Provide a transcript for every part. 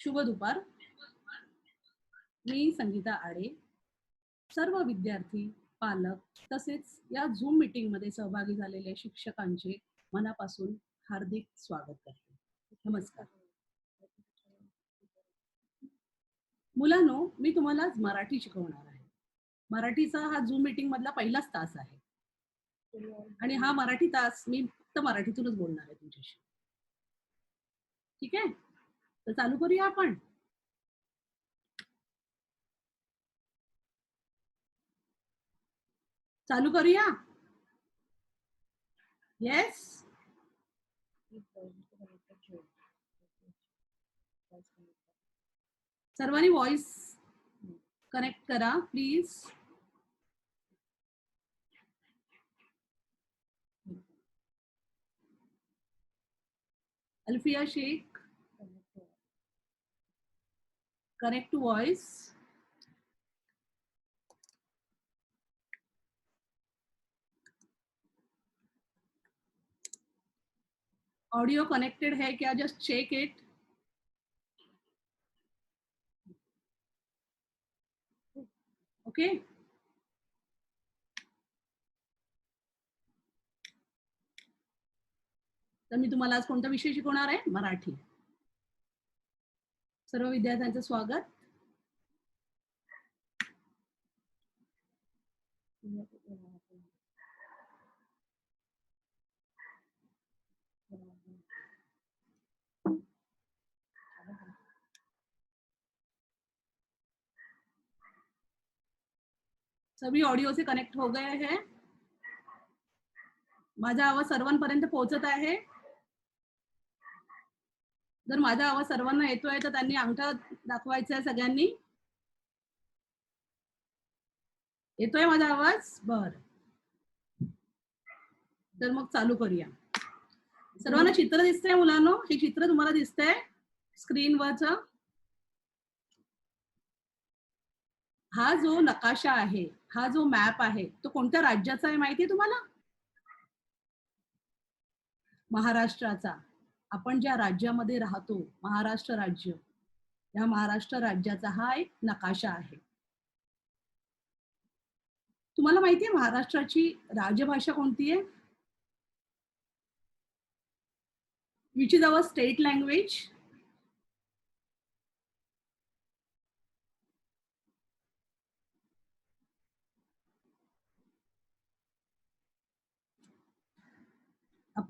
शुभ दुपार. मी संगीता आडे. सर्व विद्यार्थी पालक तसेच या झूम मीटिंगमध्ये सहभागी झालेल्या शिक्षकांचे मनापासून हार्दिक स्वागत करते. नमस्कार. मुलांनो मी तुम्हाला मराठी शिकवणार आहे. मराठीचा हा झूम मीटिंग मधला पहिलाच तास आहे. आणि हा मराठी तास मी फक्त मराठीतूनच बोलणार आहे तुमच्याशी. ठीक आहे? तर चालू करूया आपण. चालू करूया? येस सर्वांनी व्हॉइस कनेक्ट करा please Alfiya Shaikh. Connect to voice audio connected है क्या? जस्ट चेक इट ओके तर मी तुम्हाला आज कोणता विषय शिकवणार आहे? मराठी. सर्व विद्यार्थ्यांचं स्वागत. सभी ऑडिओ से कनेक्ट हो गए हैं. माझा आवाज सर्वांपर्यंत पोहोचत आहे. जर माझा आवाज सर्वांना येतोय तर त्यांनी अंगठा दाखवायचा आहे सगळ्यांनी. येतोय माझा आवाज? बर. तर मग चालू करूया. सर्वांना चित्र दिसतंय मुलांनो? हे चित्र तुम्हाला दिसतंय स्क्रीनवरच. हा जो नकाशा आहे हा जो मॅप आहे तो कोणत्या राज्याचा आहे माहितीये तुम्हाला? महाराष्ट्राचा. आपण ज्या राज्यामध्ये राहतो महाराष्ट्र राज्य या महाराष्ट्र राज्याचा हा एक नकाशा आहे. तुम्हाला माहितीये महाराष्ट्राची राजभाषा कोणती आहे? Which is our state language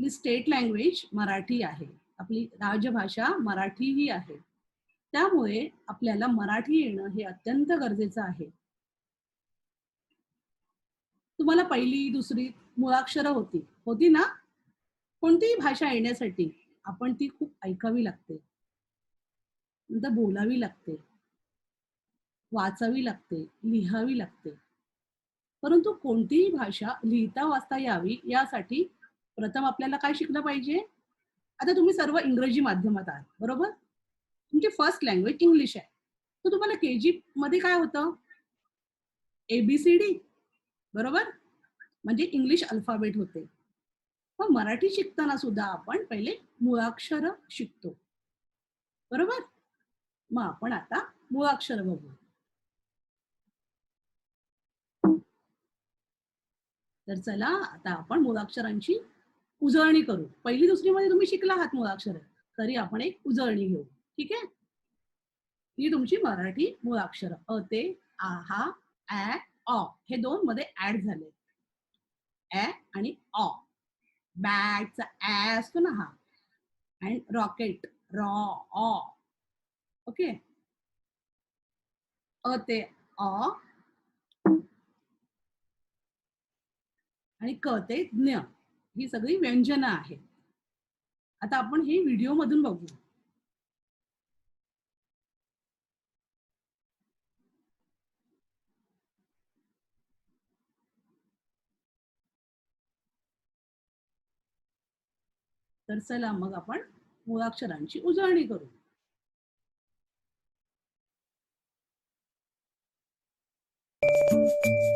आपली स्टेट लँग्वेज मराठी आहे. आपली राजभाषा मराठी ही आहे. त्यामुळे आपल्याला मराठी येणं हे अत्यंत गरजेचं आहे. तुम्हाला पहिली दुसरी मुळाक्षरं होती. होती ना? कोणतीही भाषा येण्यासाठी आपण ती खूप ऐकावी लागते. नंतर बोलावी लागते. वाचावी लागते. लिहावी लागते. परंतु कोणतीही भाषा लिहिता वाचता यावी यासाठी प्रथम आपल्याला काय शिकलं पाहिजे? आता तुम्ही सर्व इंग्रजी माध्यमात आहात बरोबर? तुमची फर्स्ट लँग्वेज इंग्लिश आहे. तर तुम्हाला के जी मध्ये काय होतं? एबीसीडी बरोबर? म्हणजे इंग्लिश अल्फाबेट होते. मग मराठी शिकताना सुद्धा आपण पहिले मुळाक्षर शिकतो. बरोबर? मग आपण आता मुळाक्षर बघू. तर चला आता आपण मुळाक्षरांची उजळणी करू. पहिली दुसरी मध्ये तुम्ही शिकला आहात मुळाक्षर तरी आपण एक उजळणी घेऊ. ठीक आहे? ही तुमची मराठी मुळाक्षर अ ते आहा ऍ अ हे दोन मध्ये ऍड झाले. ऍ आणि अ. बॅटचा ॲ असतो ना हा. अँड रॉकेट रॉ ऑ ओके? अ ते अ. आणि क ते ज्ञ ही सगळी व्यंजनं आहेत आता आपण हे व्हिडिओ मधून बघू. तर चला मग आपण मुळाक्षरांची उजळणी करू. अ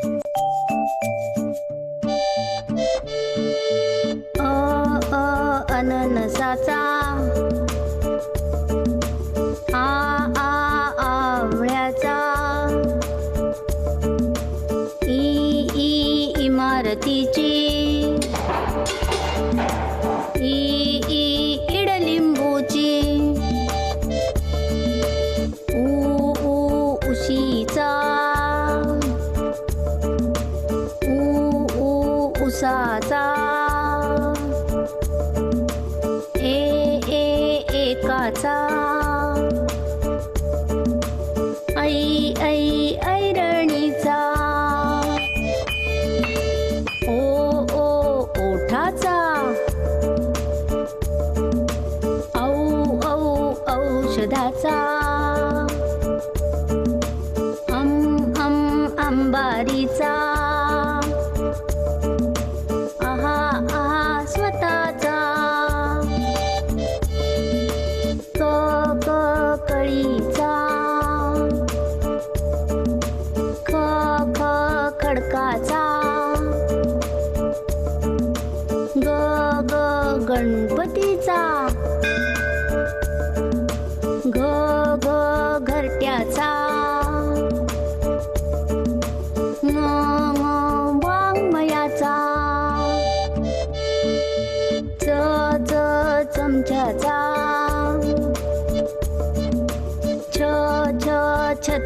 अ अननसाचा आ বাঁচা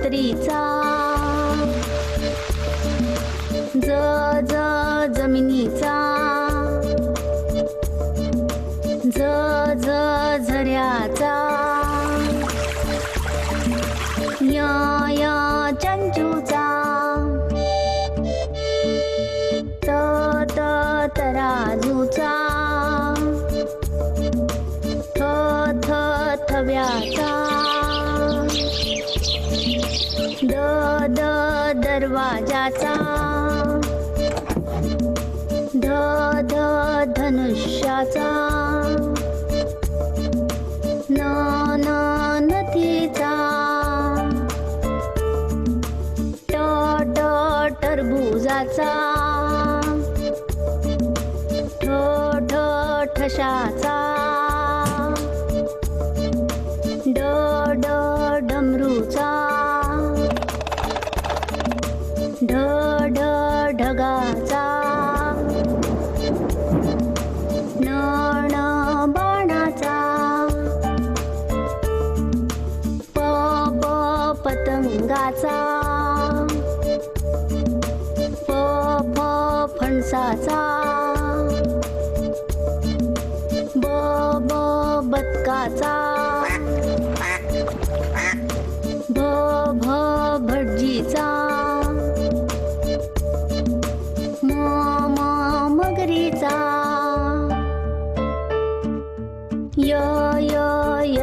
छत्रीचा 脏。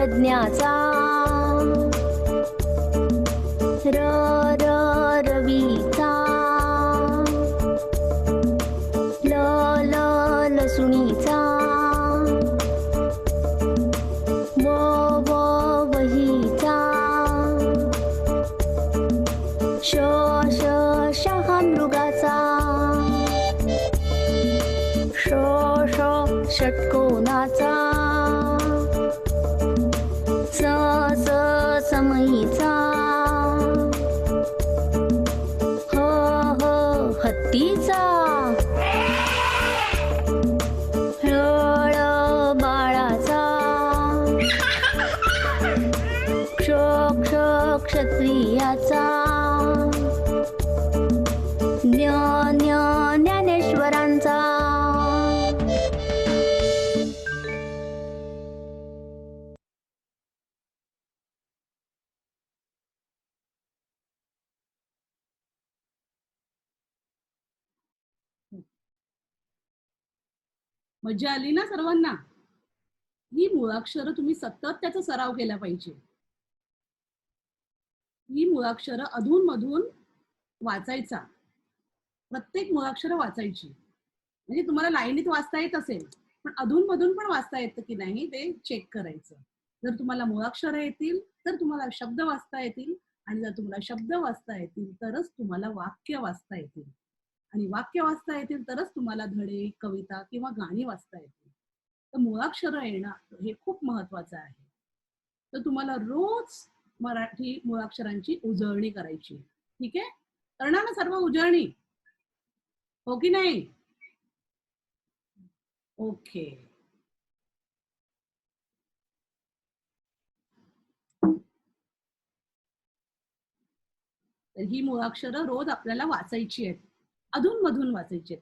यज्ञाचा र मजा आली ना सर्वांना? ही मुळाक्षर तुम्ही सतत त्याचा सराव केला पाहिजे. ही मुळाक्षरं अधून मधून वाचायचा. प्रत्येक मुळाक्षर वाचायची. म्हणजे तुम्हाला लाईनीत वाचता येत असेल पण अधून मधून पण वाचता येतं की नाही ते चेक करायचं. जर तुम्हाला मुळाक्षरं येतील तर तुम्हाला शब्द वाचता येतील. आणि जर तुम्हाला शब्द वाचता येतील तरच तुम्हाला वाक्य वाचता येतील. आणि वाक्य वाचता येतील तरच तुम्हाला धडे कविता किंवा गाणी वाचता येतील. तर मुळाक्षरं येणं हे खूप महत्वाचं आहे. तर तुम्हाला रोज मराठी मुळाक्षरांची उजळणी करायची. ठीक आहे? करणार ना सर्व उजळणी? हो की नाही? ओके. तर ही मुळाक्षरं रोज आपल्याला वाचायची आहेत. अधून मधून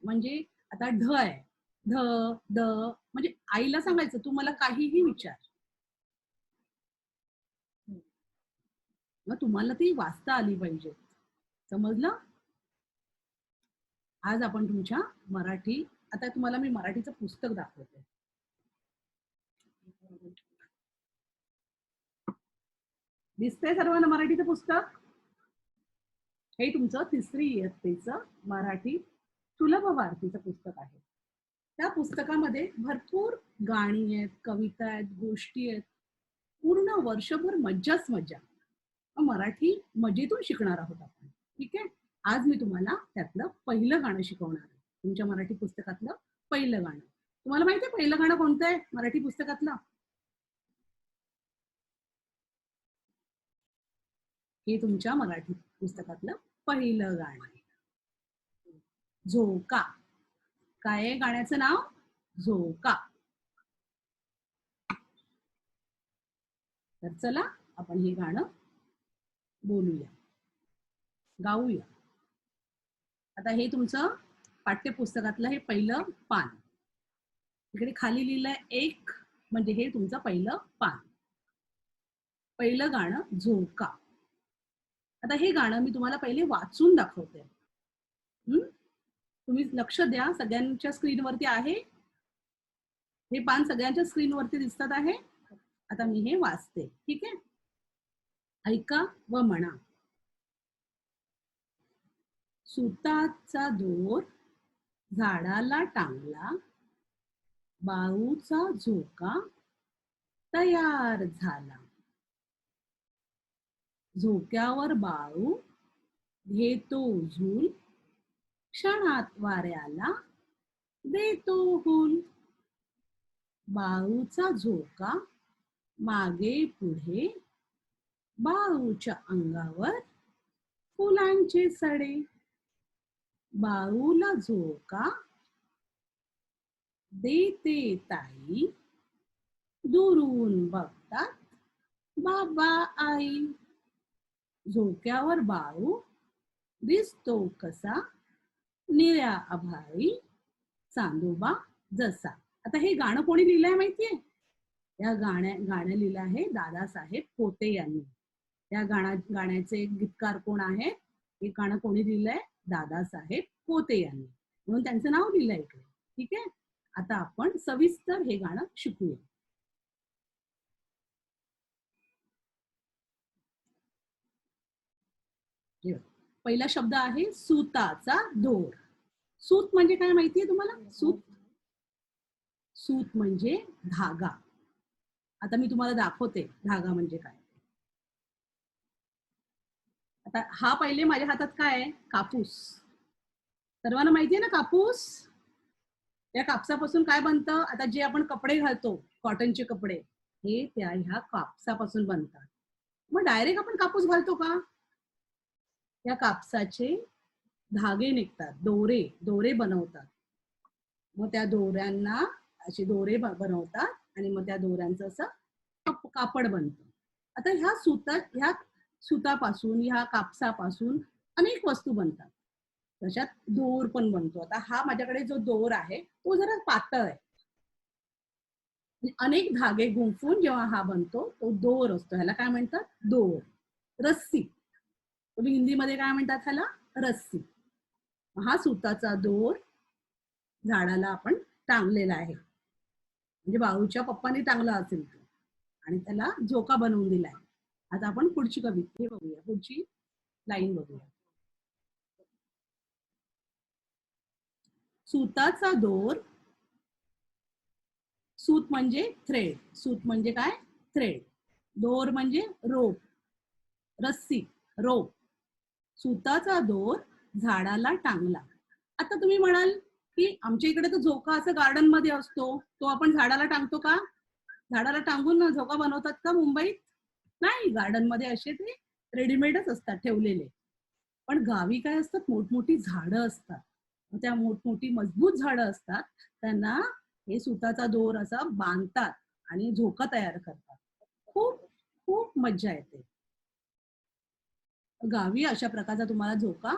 म्हणजे आता ढ आहे. ध द म्हणजे आईला सांगायचं तू मला काहीही विचार. मग तुम्हाला ती वाचता आली पाहिजे. समजलं? आज आपण तुमच्या मराठी आता तुम्हाला मी मराठीचं पुस्तक दाखवते. दिसतंय सर्वांना मराठीचं पुस्तक? हे तुमचं तिसरी इयत्तेचं मराठी सुलभ भारतीचं पुस्तक आहे. त्या पुस्तकामध्ये भरपूर गाणी आहेत कविता आहेत गोष्टी आहेत. पूर्ण वर्षभर मज्जाच मज्जा. मराठी मजेतून शिकणार आहोत आपण. ठीक आहे? आज मी तुम्हाला त्यातलं पहिलं गाणं शिकवणार आहे. तुमच्या मराठी पुस्तकातलं पहिलं गाणं. तुम्हाला माहिती आहे पहिलं गाणं कोणतं आहे मराठी पुस्तकातलं? हे तुमच्या मराठी पुस्तकातलं पहिलं गाणं. आहे झोका. काय गाण्याचं नाव? झोका. तर चला आपण हे गाणं बोलूया. गाऊया. आता हे तुमचं पाठ्यपुस्तकातलं हे पहिलं पान. इकडे खाली लिहिलं एक म्हणजे हे तुमचं पहिलं पान. पहिलं गाणं झोका. आता हे गाणं मी तुम्हाला पहिले वाचून दाखवते. हम्म? तुम्ही लक्ष द्या सगळ्यांच्या स्क्रीनवरती आहे. हे पान सगळ्यांच्या स्क्रीनवरती दिसतात आहे. आता मी हे वाचते ठीक आहे? ऐका व म्हणा. सुताचा दोर झाडाला टांगला बाळूचा झोका तयार झाला. झोक्यावर बाळू घेतो झूल. क्षणात वाऱ्याला देतो हुल. बाळूचा झोका मागे पुढे. बाळूच्या अंगावर फुलांचे सडे. बाळूला झोका देते ताई. दुरून बघतात बाबा आई. झोक्यावर बाळू दिसतो कसा निळ्या अभाळी चांदोबा जसा. आता हे गाणं कोणी लिहिलंय माहितीये? या गाण्या गाणं लिहिलं आहे दादासाहेब पोते यांनी. या गाणा गाण्याचे गीतकार कोण आहे? हे गाणं कोणी लिहिलंय? दादासाहेब पोते यांनी. म्हणून त्यांचं नाव लिहिलंय इकडे. ठीक आहे? आता आपण सविस्तर हे गाणं शिकूया हे बघा. पहिला शब्द आहे सुताचा दोर. सूत म्हणजे काय माहितीये तुम्हाला? सूत. सूत म्हणजे धागा. आता मी तुम्हाला दाखवते धागा म्हणजे काय. आता हा पहिले माझ्या हातात काय आहे? कापूस. सर्वांना माहितीये ना कापूस? त्या कापसापासून काय बनतं? आता जे आपण कपडे घालतो कॉटनचे कपडे हे त्या ह्या कापसापासून बनतात. मग डायरेक्ट आपण कापूस घालतो का? या कापसाचे धागे निघतात दोरे दोरे बनवतात. मग त्या दोऱ्यांना असे दोरे बनवतात आणि मग त्या दोऱ्यांचं असं कापड बनतं. आता ह्या सुता ह्या सुतापासून ह्या कापसापासून अनेक वस्तू बनतात. तशात दोर पण बनतो. आता हा माझ्याकडे जो दोर आहे तो जरा पातळ आहे. अनेक धागे गुंफून जेव्हा हा बनतो तो दोर असतो. ह्याला काय म्हणतात? दोर. रस्सी. तुम्ही हिंदीमध्ये काय म्हणतात ह्याला? रस्सी. हा सुताचा दोर झाडाला आपण टांगलेला आहे. म्हणजे बाळूच्या पप्पाने टांगला असेल तो. आणि त्याला झोका बनवून दिलाय. आता आपण पुढची कविता हे बघूया. पुढची लाईन बघूया. सुताचा दोर सूत म्हणजे थ्रेड सूत म्हणजे काय? थ्रेड दोर म्हणजे रोप रस्सी रोप सुताचा दोर झाडाला टांगला. आता तुम्ही म्हणाल की आमच्या इकडे तर झोका असं गार्डनमध्ये असतो. तो आपण झाडाला टांगतो का? झाडाला टांगून झोका बनवतात का मुंबईत? नाही गार्डनमध्ये असे ते रेडीमेडच असतात ठेवलेले. पण गावी काय असतात? मोठमोठी झाडं असतात. त्या मोठमोठी मजबूत झाडं असतात. त्यांना हे सुताचा दोर असा बांधतात आणि झोका तयार करतात. खूप खूप मज्जा येते. गावी अशा प्रकारचा तुम्हाला झोका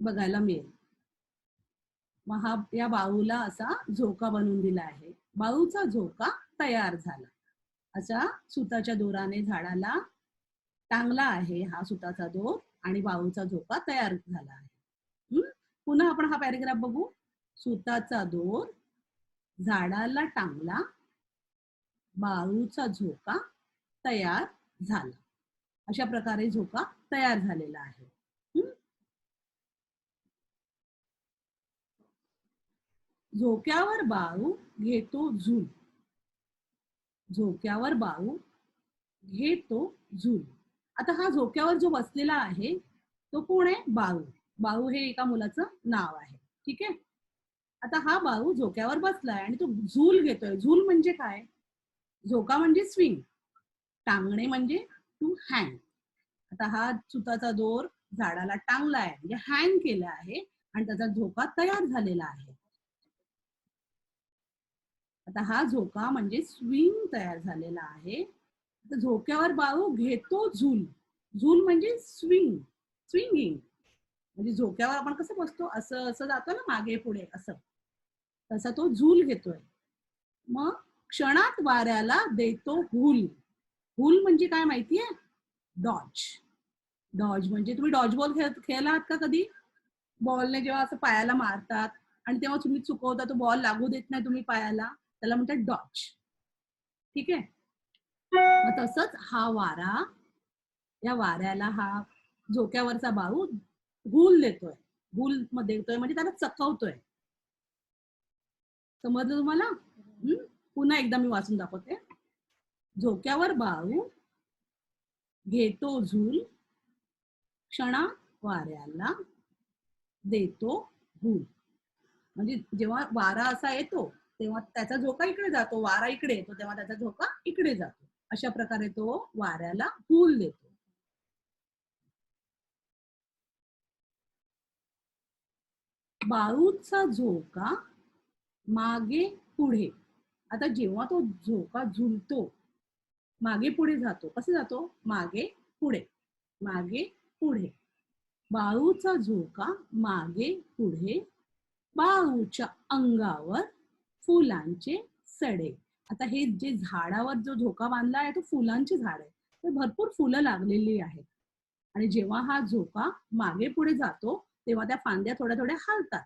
बघायला मिळेल. मग हा या बाळूला असा झोका बनवून दिला आहे. बाळूचा झोका तयार झाला. असा सुताच्या दोराने झाडाला टांगला आहे हा सुताचा दोर आणि बाळूचा झोका तयार झाला आहे. हम्म? पुन्हा आपण हा पॅरेग्राफ बघू. सुताचा दोर झाडाला टांगला. बाळूचा झोका तयार झाला. अशा प्रकारे झोका तयार झालेला आहे. झोक्यावर बाळू घेतो झूल. झोक्यावर बाळू घेतो झूल. आता हा झोक्यावर जो बसलेला आहे तो कोण आहे? बाळू. बाळू हे एका मुलाचं नाव आहे. ठीक आहे? आता हा बाळू झोक्यावर बसलाय आणि तो झूल घेतोय. झूल म्हणजे काय? झोका म्हणजे स्विंग. टांगणे म्हणजे टू हँग आता हा सुताचा दोर झाडाला टांगलाय म्हणजे हँग केला आहे आणि त्याचा झोका तयार झालेला आहे. आता हा झोका म्हणजे स्विंग तयार झालेला आहे. आता झोक्यावर बाळू घेतो झूल. झूल म्हणजे स्विंग स्विंगिंग म्हणजे झोक्यावर आपण कसं बसतो असं असं जातो ना मागे पुढे असं. तसा तो झूल घेतोय. मग क्षणात वाऱ्याला देतो हुल. हुल म्हणजे काय माहितीये? डॉज डॉज म्हणजे तुम्ही डॉज बॉल खेळ खेळला आहात का कधी? बॉलने जेव्हा असं पायाला मारतात आणि तेव्हा तुम्ही चुकवता तो बॉल लागू देत नाही तुम्ही पायाला त्याला म्हणतात डॉज ठीक आहे? मग तसंच हा वारा या वाऱ्याला हा झोक्यावरचा बाळू हुल देतोय. हुलमध्ये देतोय म्हणजे त्याला चकवतोय. समजलं तुम्हाला? पुन्हा एकदा मी वाचून दाखवते. झोक्यावर बाळू घेतो झूल क्षणा वाऱ्याला देतो भूल. म्हणजे जेव्हा वारा असा येतो तेव्हा त्याचा झोका इकडे जातो वारा इकडे येतो तेव्हा त्याचा झोका इकडे जातो. अशा प्रकारे तो वाऱ्याला भूल देतो. बाळूचा झोका मागे पुढे. आता जेव्हा तो झोका झुलतो मागे पुढे जातो. कसं जातो? मागे पुढे. मागे पुढे. बाळूचा झोका मागे पुढे. बाळूच्या अंगावर फुलांचे सडे. आता हे जे झाडावर जो झोका बांधला आहे तो फुलांचे झाड आहे. तर भरपूर फुलं लागलेली आहेत. आणि जेव्हा हा झोका मागे पुढे जातो तेव्हा त्या फांद्या थोड्या थोड्या हलतात.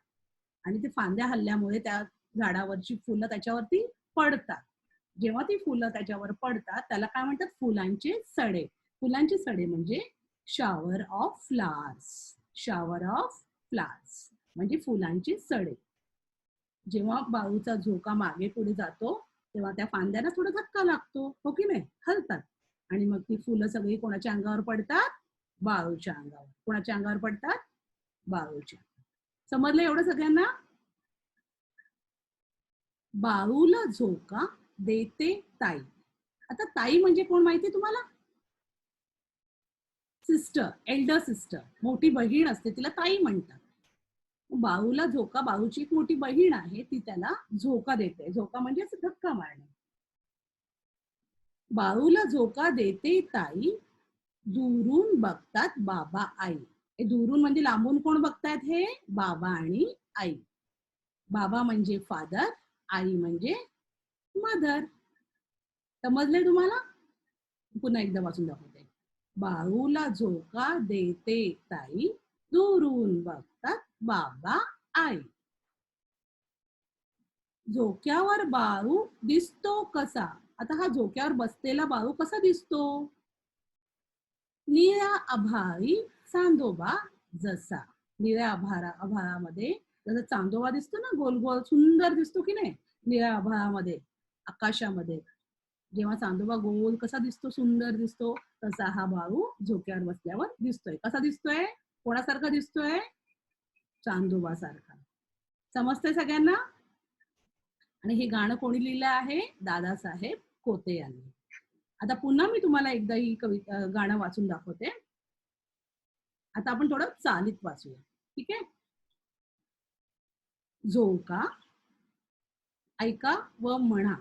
आणि ते फांद्या हल्ल्यामुळे त्या झाडावरची फुलं त्याच्यावरती पडतात. जेव्हा ती फुलं त्याच्यावर पडतात त्याला काय म्हणतात? फुलांचे सडे. फुलांचे सडे म्हणजे shower of flowers shower of flowers म्हणजे फुलांचे सडे. जेव्हा बाळूचा झोका मागे पुढे जातो तेव्हा त्या फांद्याला थोडा धक्का लागतो. हो की नाही? हलतात. आणि मग ती फुलं सगळी कोणाच्या अंगावर पडतात? बाळूच्या अंगावर. कोणाच्या अंगावर पडतात? बाळूच्या समजलं एवढं सगळ्यांना? बाळूला झोका देते ताई. आता ताई म्हणजे कोण माहिती तुम्हाला? सिस्टर एल्डर सिस्टर मोठी बहीण असते तिला ताई म्हणतात. बाहूला झोका बाळूची एक मोठी बहीण आहे ती त्याला झोका देते. झोका म्हणजे असं धक्का मारणे. बाळूला झोका देते ताई दुरून बघतात बाबा आई. हे दुरून म्हणजे लांबून कोण बघतायत हे? बाबा आणि आई. बाबा म्हणजे फादर आई म्हणजे मदर समजले तुम्हाला? पुन्हा एकदा वाचून दाखव. बाळूला झोका देते ताई. दुरून बघतात बाबा आई. झोक्यावर बाळू दिसतो कसा? आता हा झोक्यावर बसलेला बाळू कसा दिसतो? निळ्या आभाळी चांदोबा जसा. निळ्या आभारा आभाळामध्ये जसा चांदोबा दिसतो ना गोल गोल सुंदर दिसतो की नाही? निळ्या आभाळामध्ये आकाशामध्ये. जेव्हा चांदोबा गोल कसा दिसतो सुंदर दिसतो तसा हा बाळू झोक्यावर बसल्यावर दिसतोय. कसा दिसतोय? कोणासारखा दिसतोय? चांदोबा सारखा समजतंय सगळ्यांना? आणि हे गाणं कोणी लिहिलं आहे? दादासाहेब कोते यांनी. आता पुन्हा मी तुम्हाला एकदा ही कविता गाणं वाचून दाखवते. आता आपण थोडं चालीत वाचूया. ठीक आहे? झोका ऐका व म्हणा.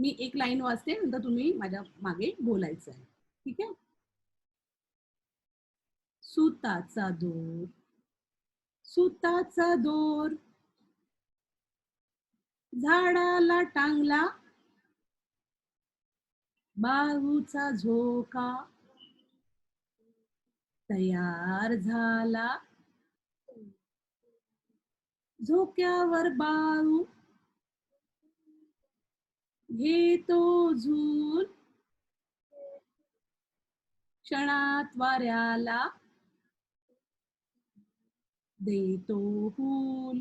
मी एक लाईन वाचते नंतर तुम्ही माझ्या मागे बोलायचं आहे. ठीक आहे? सुताचा दोर. सुताचा दोर. झाडाला टांगला. बारूचा झोका. तयार झाला. झोक्यावर बाळू. घेतो झूल. क्षणात वाऱ्याला देतो फूल.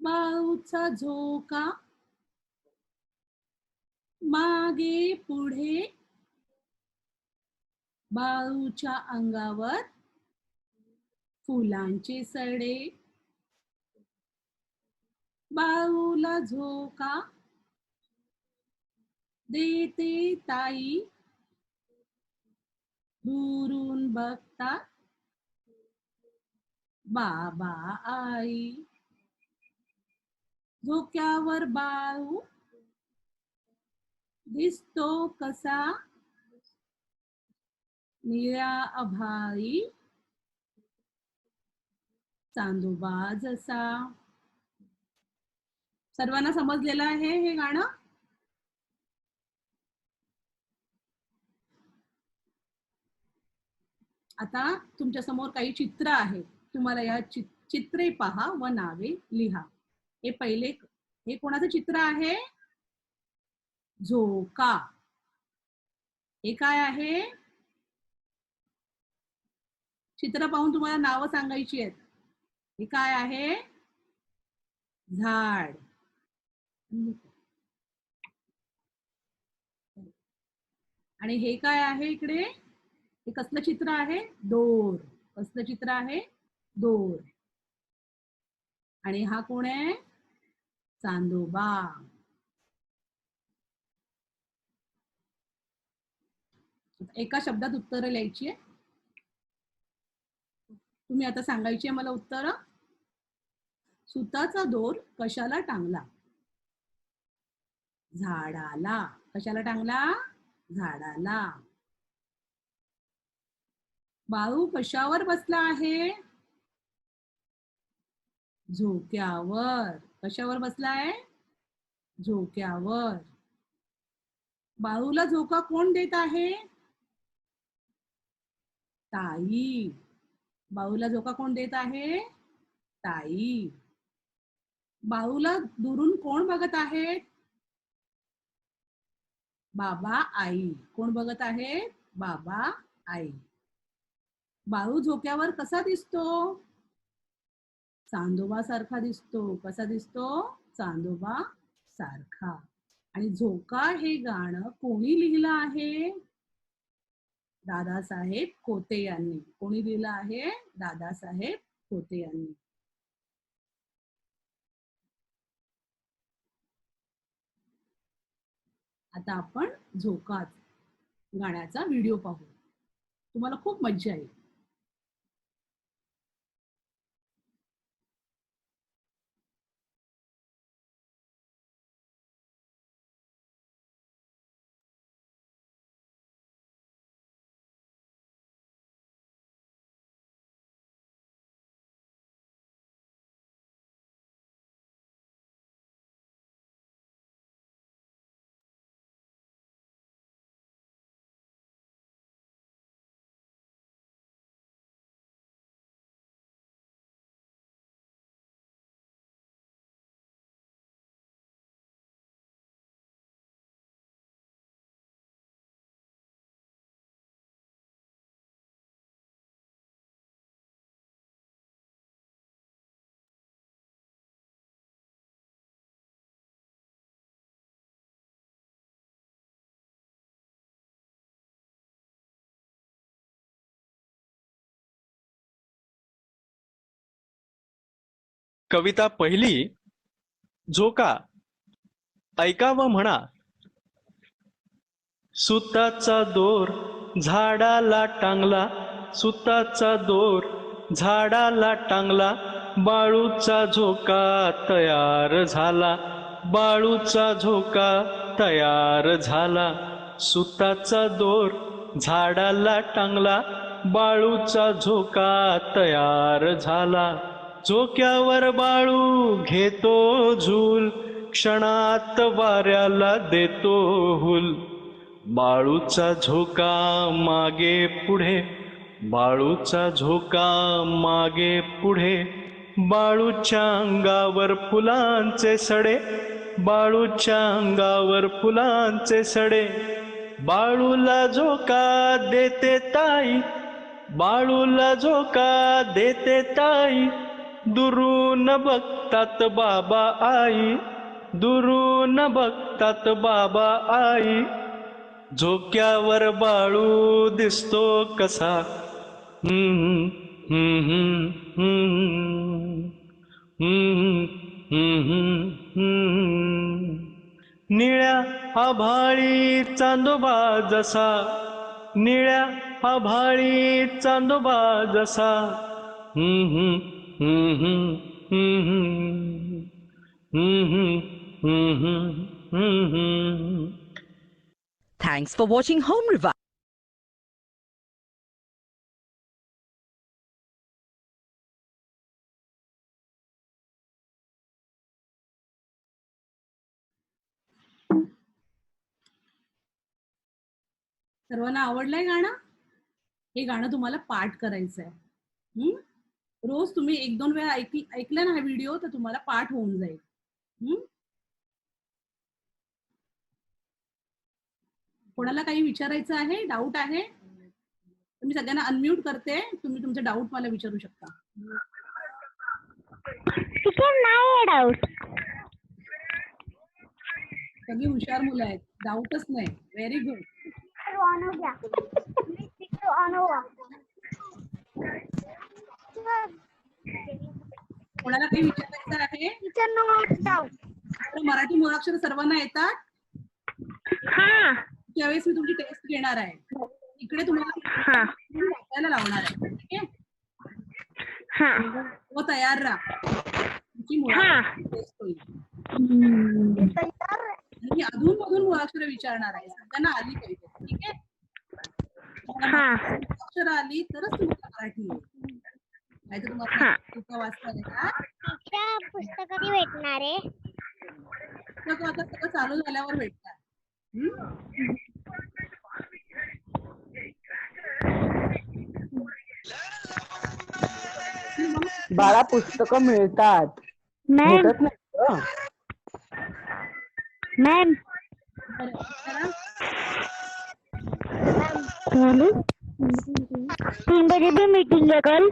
बाळूचा झोका मागे पुढे बाळूच्या अंगावर फुलांचे सडे. बाळूला झोका देते ताई. दुरून बघतात बाबा आई. झोक्यावर बाळू दिसतो कसा? निळ्या अभाळी चांदोबा जसा सर्वांना समजलेलं आहे हे गाणं? आता तुमच्यासमोर काही चित्र आहेत तुम्हाला या चि- चित्रे पहा व नावे लिहा. हे पहिले हे कोणाचं चित्र आहे? झोका. हे काय आहे? चित्र पाहून तुम्हाला नावं सांगायची आहेत. हे काय आहे? झाड. आणि हे काय आहे इकडे? हे कसलं चित्र आहे? दोर. कसलं चित्र आहे? दोर. आणि हा कोण आहे? चांदोबा. एका शब्दात उत्तरं लिहायची आहे. तुम्ही आता सांगायची आहे मला उत्तर. सुताचा दोर कशाला टांगला? झाडाला. कशाला टांगला? झाडाला. बाळू कशावर बसला आहे? झोक्यावर. कशावर बसला आहे? झोक्यावर. बाळूला झोका कोण देत आहे? ताई. बाळूला झोका कोण देत आहे? ताई. बाळूला दुरून कोण बघत आहे? बाबा आई. कोण बघत आहे? बाबा आई. बाळू झोक्यावर कसा दिसतो? चांदोबा सारखा दिसतो. कसा दिसतो? चांदोबा सारखा. आणि झोका हे गाणं कोणी लिहिलं आहे? दादासाहेब खोते यांनी. कोणी दिलं आहे? दादासाहेब खोते यांनी. आता आपण झोकात गाण्याचा व्हिडिओ पाहू. तुम्हाला खूप मज्जा येईल. कविता पहिली झोका ऐका व म्हणा. सुताचा दोर झाडाला टांगला सुताचा दोर झाडाला टांगला बाळूचा झोका तयार झाला बाळूचा झोका तयार झाला सुताचा दोर झाडाला टांगला बाळूचा झोका तयार झाला. चोक्यावर बाळू घेतो झूल क्षणात वाऱ्याला देतो हुल. बाळूचा झोका मागे पुढे बाळूचा झोका मागे पुढे. बाळूच्या अंगावर फुलांचे सडे बाळूच्या अंगावर फुलांचे सडे. बाळूला झोका देते ताई बाळूला झोका देते ताई. दुरून बघतात बाबा आई दुरून बघतात बाबा आई. झोक्यावर बाळू दिसतो कसा? हम्म, हम्म, हम्म, हम्म, निळ्या आभाळी चांदोबा जसा निळ्या आभाळी चांदोबा जसा. हम्म, Thanks for watching Home Revival. सर्वांना आवडलंय गाणं? हे गाणं तुम्हाला पाठ करायचंय. हम्म? रोज तुम्ही एक दोन वेळा ऐक ऐकला ना हा व्हिडिओ तर तुम्हाला पाठ होऊन जाईल. हम्म? कोणाला काही विचारायचं आहे डाऊट आहे? मी सगळ्यांना अनम्यूट करते तुम्ही तुमचे डाऊट मला विचारू शकता. टीचर नाही डाऊट सगळी हुशार मुलं आहेत डाऊटच नाही. व्हेरी गुड कोणाला काही विचारायचं आहे? मराठी मुळाक्षर सर्वांना येतात? हा. त्यावेळेस मी तुमची टेस्ट घेणार आहे. इकडे तुम्हाला हा. वाचायला लावणार आहे. ठीक आहे? हा. तयार राहा. तुमची हा. मुळाक्षर टेस्ट होईल आणि अधून मधून मुळाक्षर विचारणार आहे. सगळ्यांना आली पाहिजे. ठीक आहे? हा. अक्षर आली तरच तुम्हाला मराठी येईल. नाही तर तुम्हाला हा. तुका वाचता येणार टीचर पुस्तक कधी भेटणार आहे. पुस्तकं आता सगळं चालू झाल्यावर भेटतात हम्म? बाळा पुस्तकं मिळतात. मॅम भेटत नाही गं. मॅम बरं. तीन बजे भी मीटिंग है कल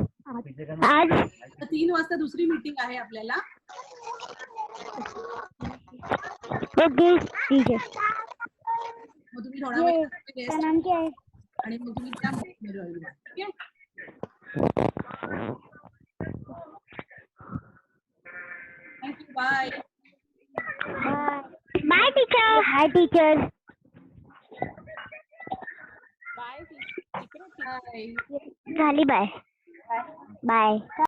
आज तीन वाजता दुसरी मीटिंग आहे आपल्याला. ओके ठीक मग तुम्ही थोडा वेळ क्या rest नाम क्या है आणि मग तुम्ही त्या meeting मध्ये join व्हा. ठीक आहे? Thank you bye bye teacher hi teacher bye झाली बाय Bye.